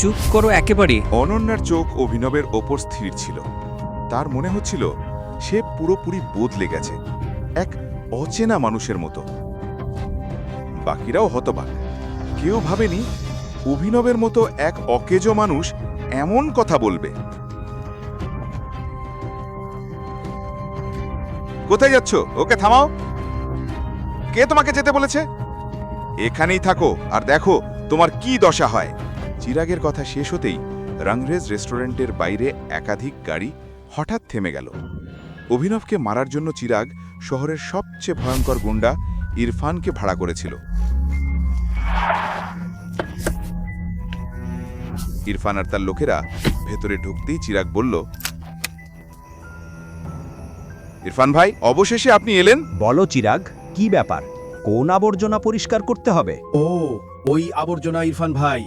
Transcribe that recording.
চুপ করো একেবারে। অনন্যার চোখ অভিনবের ওপর স্থির ছিল। তার মনে হচ্ছিল, সে পুরোপুরি বদলে গেছে, এক অচেনা মানুষের মতো। বাকিরাও হতবাক। কেউ ভাবেনি, অভিনবের মতো এক অকেজ মানুষ এমন কথা বলবে। কোথায় যাচ্ছ? ওকে থামাও। কে তোমাকে যেতে বলেছে? এখানেই থাকো, আর দেখো তোমার কি দশা হয়। চিরাগের কথা শেষ হতেই রাংরেজ রেস্টুরেন্টের বাইরে একাধিক গাড়ি হঠাৎ থেমে গেল। অভিনবকে মারার জন্য চিরাগ শহরের সবচেয়ে ভয়ঙ্কর গুন্ডা ইরফানকে ভাড়া করেছিল। ইরফান আর তার লোকেরা ভেতরে ঢুকতেই চিরাগ বলল ইরফান ভাই অবশেষে আপনি এলেন? বলো চিরাগ কি ব্যাপার? কোন আবর্জনা পরিষ্কার করতে হবে? ও ওই আবর্জনা ইরফান ভাই।